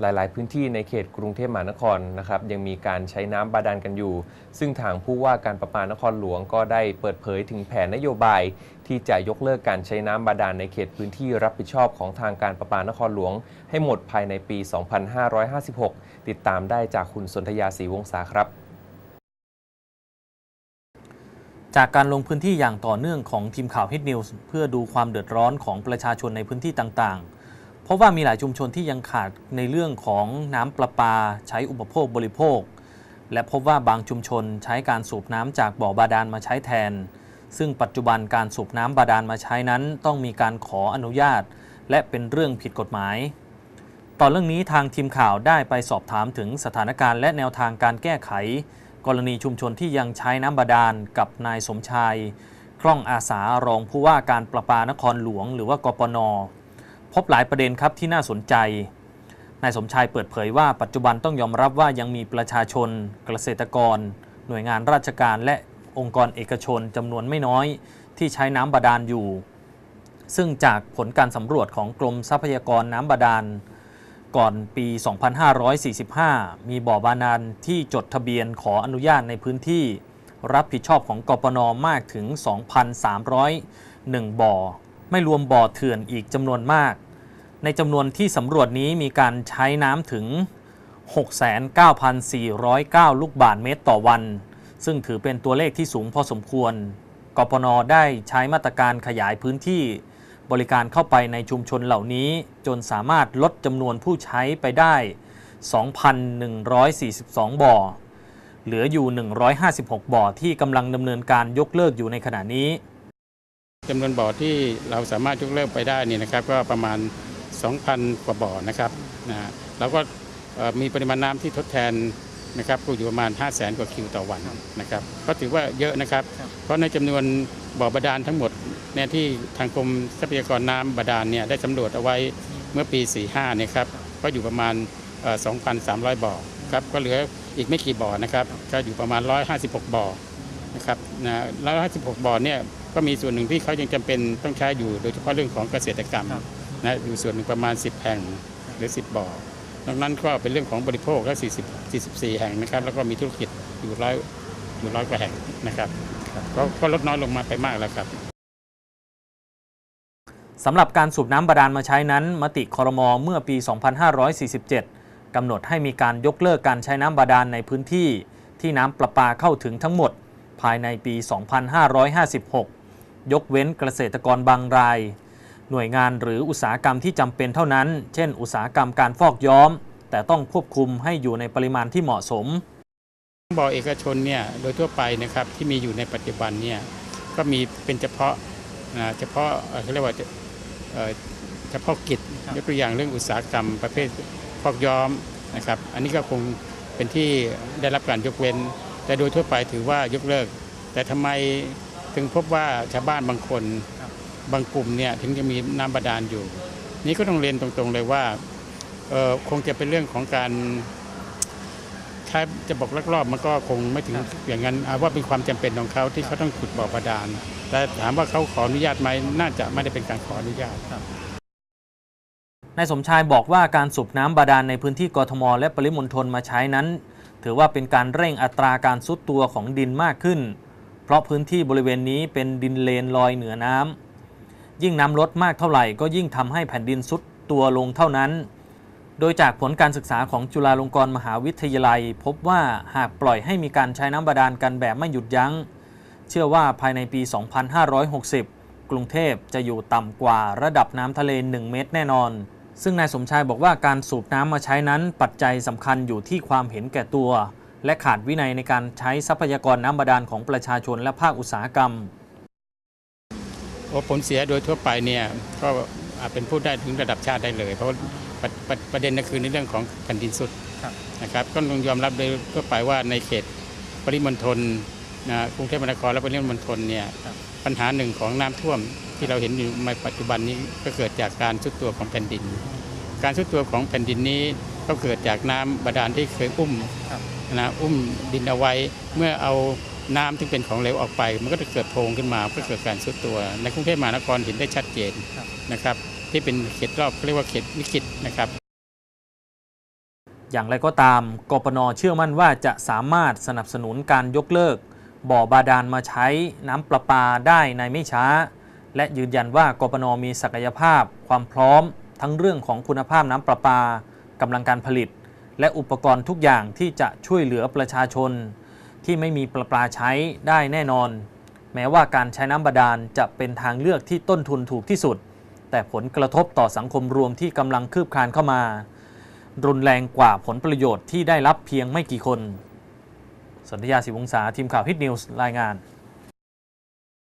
หลาย ๆ พื้นที่ในเขตกรุงเทพมหานครนะครับยังมีการใช้น้ำบาดาลกันอยู่ ซึ่งทางผู้ว่าการประปานครหลวงก็ได้เปิดเผยถึงแผนนโยบาย ที่จะยกเลิกการใช้น้ำบาดาลในเขตพื้นที่รับผิดชอบของทางการประปานครหลวง ให้หมดภายในปี 2556 ติดตามได้จากคุณสนธยาศรีวงศาครับจากการลงพื้นที่อย่างต่อเนื่องของทีมข่าว Hit News เพื่อดูความเดือดร้อนของประชาชนในพื้นที่ต่างๆ เพราะว่ามีหลายชุมชนที่ยังขาดในเรื่องของน้ำประปาใช้อุปโภคบริโภค และพบว่าบางชุมชนใช้การสูบน้ำจากบ่อบาดาลมาใช้แทน ซึ่งปัจจุบันการสูบน้ำบาดาลมาใช้นั้น ต้องมีการขออนุญาต และเป็นเรื่องผิดกฎหมายต่อเรื่องนี้ทางทีมข่าวได้ไปสอบถามถึงสถานการณ์และแนวทางการแก้ไข กรณีชุมชนที่ยังใช้น้ำบาดาลกับนายสมชาย คล่องอาสารองผู้ว่าการประปานครหลวง หรือว่ากปน พบหลายประเด็นครับที่น่าสนใจ นายสมชายเปิดเผยว่าปัจจุบันต้องยอมรับว่ายังมีประชาชน เกษตรกร หน่วยงานราชการและองค์กรเอกชนจำนวนไม่น้อย ที่ใช้น้ำบาดาลอยู่ ซึ่งจากผลการสำรวจของกรมทรัพยากรน้ำบาดาล ก่อนปี 2545 มีบ่อบาดาลที่จดทะเบียนขออนุญาตในพื้นที่ รับผิดชอบของกปนมากถึง 2,301 บ่อ ไม่รวมบ่อเถื่อนอีกจำนวนมาก ในจำนวนที่สำรวจนี้มีการใช้น้ำถึง 69,409 ลูกบาศก์เมตรต่อวัน ซึ่งถือเป็นตัวเลขที่สูงพอสมควร กปนได้ใช้มาตรการขยายพื้นที่ บริการเข้าไปในชุมชนเหล่านี้ จนสามารถลดจำนวนผู้ใช้ไปได้ 2,142 บ่อ เหลืออยู่ 156 บ่อที่กำลังดำเนินการยกเลิกอยู่ในขณะนี้ จำนวนบ่อที่เราสามารถยกเลิกไปได้นี่นะครับ ก็ประมาณ 2,000 กว่าบ่อนะครับนะแล้วก็มีปริมาณน้ำที่ทดแทนนะครับก็อยู่ประมาณ 5 0 0แสนกว่าคิวต่อวันนะครับ ก็ถือว่าเยอะนะครับ เพราะในจำนวนบ่อบาดาลทั้งหมดเนี่ยที่ทางกรมทรัพยากรน้ำบาดาลเนี่ยได้สำรวจเอาไว้เมื่อปี 45เนี่ยครับก็อยู่ประมาณเอ่อ2,300 บ่อครับก็เหลืออีกไม่กี่บ่อนะครับ ก็อยู่ประมาณ 156 บ่อนะครับนะแล้ว56 บ่อเนี่ย ก็มีส่วนหนึ่งที่เขายังจำเป็นต้องใช้อยู่ โดยเฉพาะเรื่องของเกษตรกรรมนะอยู่ส่วนหนึ่งประมาณ 10 แห่งหรือ 10 บ่อนอกนั้นก็เป็นเรื่องของบริโภคก็40 44 แห่งนะครับ แล้วก็มีธุรกิจอยู่ร้อยอยู่ร้อยกว่าแห่งนะครับก็ก็ลดน้อยลงมาไปมากแล้วครับสำหรับการสูบน้ำบาดาลมาใช้นั้น มติคอรมอเมื่อปี 2547 กำหนดให้มีการยกเลิกการใช้น้ำบาดาลในพื้นที่ ที่น้ำประปาเข้าถึงทั้งหมด ภายในปี 2556 ยกเว้นเกษตรกรบางราย หน่วยงานหรืออุตสาหกรรมที่จำเป็นเท่านั้น เช่น อุตสาหกรรมการฟอกย้อม แต่ต้องควบคุมให้อยู่ในปริมาณที่เหมาะสมบ่อเอกชนเนี่ยโดยทั่วไปนะครับที่มีอยู่ในปัจจุบันเนี่ยก็มีเป็นเฉพาะนะเฉพาะเขาเรียกว่าเอ่อเฉพาะกิจยกตัวอย่างเรื่องอุตสาหกรรมประเภทพอกย้อมนะครับอันนี้ก็คงเป็นที่ได้รับการยกเว้น แต่โดยทั่วไปถือว่ายกเลิก แต่ทำไม ถึงพบว่าชาวบ้านบางคนบางกลุ่มเนี่ยถึงจะมีน้ำบาดาลอยู่ นี่ก็ต้องเรียนตรงๆเลยว่าเอ่อคงจะเป็นเรื่องของการถ้าจะบอกลักลอบมันก็คงไม่ถึงอย่างนั้นเอาว่าเป็นความจำเป็นของเขาที่เขาต้องขุดบ่อบาดาลแต่ถามว่าเขาขออนุญาตไหมน่าจะไม่ได้เป็นการขออนุญาตนายสมชายบอกว่าการสูบน้ำบาดาลในพื้นที่กทม และปริมณฑลมาใช้นั้น ถือว่าเป็นการเร่งอัตราการซุดตัวของดินมากขึ้น เพราะพื้นที่บริเวณนี้เป็นดินเลนลอยเหนือน้ำยิ่งน้ำลดมากเท่าไหร่ก็ยิ่งทำให้แผ่นดินซุดตัวลงเท่านั้น โดยจากผลการศึกษาของจุฬาลงกรณ์มหาวิทยาลัย พบว่าหากปล่อยให้มีการใช้น้ำบาดาลกันแบบไม่หยุดยัง้ง เชื่อว่าภายในปี 2560 กรุงเทพจะอยู่ต่ำกว่าระดับน้ำทะเล 1 เมตรแน่นอนซึ่งนายสมชายบอกว่าการสูบน้ำมาใช้นั้นปัจจัยสำคัญอยู่ที่ความเห็นแก่ตัว และขาดวินัยในการใช้ทรัพยากรน้ำบาดาลของประชาชนและภาคอุตสาหกรรมผลเสียโดยทั่วไปเนี่ยก็อาจเป็นพูดได้ถึงระดับชาติได้เลย เพราะประปรประเด็นก็คือในเรื่องของแผ่นดินสุดนะครับก็ต้องยอมรับโดยทั่วไปว่าในเขตปริมณฑลนะกรุงเทพมหานครและปริมณฑลเนี่ยปัญหาหนึ่งของน้ำท่วมที่เราเห็นอยู่ในปัจจุบันนี้ก็เกิดจากการสุดตัวของแผ่นดิน การสุดตัวของแผ่นดินนี้ก็เกิดจากน้ำบาดาลที่เคยอุ้ม นะอุ้มดินเอาไว้เมื่อเอาน้ำที่เป็นของเหลวออกไป มันก็จะเกิดโพรงขึ้นมาก็เกิดการสุดตัว ในกรุงเทพมหานครเห็นได้ชัดเจนนะครับ ที่เป็นเขตรอบเขาเรียกว่าเขตวิกฤตนะครับอย่างไรก็ตาม กปนเชื่อมั่นว่าจะสามารถสนับสนุนการยกเลิก บ่อบาดาลมาใช้น้ำประปาได้ในไม่ช้า และยืนยันว่ากปนมีศักยภาพ ความพร้อม ทั้งเรื่องของคุณภาพน้ำประปากำลังการผลิต และอุปกรณ์ทุกอย่างที่จะช่วยเหลือประชาชน ที่ไม่มีประปาใช้ได้แน่นอน แม้ว่าการใช้น้ำบาดาลจะเป็นทางเลือกที่ต้นทุนถูกที่สุด แต่ผลกระทบต่อสังคมรวมที่กำลังคืบคลานเข้ามา รุนแรงกว่าผลประโยชน์ที่ได้รับเพียงไม่กี่คน สันทยาศิวงศาทีมข่าวฮิตนิวส์รายงาน